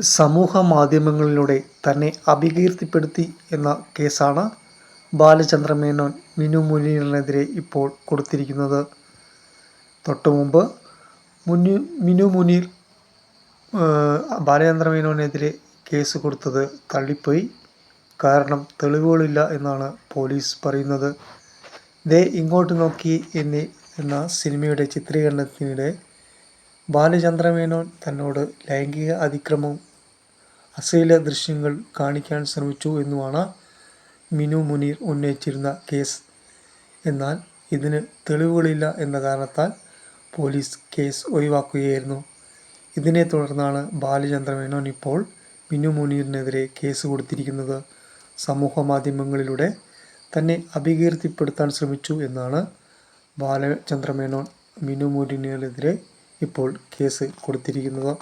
സമൂഹ മാധ്യമങ്ങളിലൂടെ തന്നെ അപകീർത്തിപ്പെടുത്തി എന്ന കേസാണ് ബാലചന്ദ്ര മേനോൻ മിനു മുനീറിനെതിരെ ഇപ്പോൾ കൊടുത്തിരിക്കുന്നത്. തൊട്ടുമുമ്പ് മുന്നു മിനു മുനീർ ബാലചന്ദ്ര മേനോനെതിരെ കേസ് കൊടുത്തത് തള്ളിപ്പോയി. കാരണം തെളിവുകളില്ല എന്നാണ് പോലീസ് പറയുന്നത്. ദേ ഇങ്ങോട്ട് നോക്കി എന്നീ എന്ന സിനിമയുടെ ചിത്രീകരണത്തിനിടെ ബാലചന്ദ്ര മേനോൻ തന്നോട് ലൈംഗിക അതിക്രമം അശ്ലീല ദൃശ്യങ്ങൾ കാണിക്കാൻ ശ്രമിച്ചു എന്നുമാണ് മിനു മുനീർ ഉന്നയിച്ചിരുന്ന കേസ്. എന്നാൽ ഇതിന് തെളിവുകളില്ല എന്ന കാരണത്താൽ പോലീസ് കേസ് ഒഴിവാക്കുകയായിരുന്നു. ഇതിനെ തുടർന്നാണ് ബാലചന്ദ്രമേനോൻ ഇപ്പോൾ മിനു മുനീറിനെതിരെ കേസ് കൊടുത്തിരിക്കുന്നത്. സമൂഹ മാധ്യമങ്ങളിലൂടെ തന്നെ അപകീർത്തിപ്പെടുത്താൻ ശ്രമിച്ചു എന്നാണ് ബാലചന്ദ്രമേനോൻ മിനു മുനീറിനെതിരെ ഇപ്പോൾ കേസ് കൊടുത്തിരിക്കുന്നത്.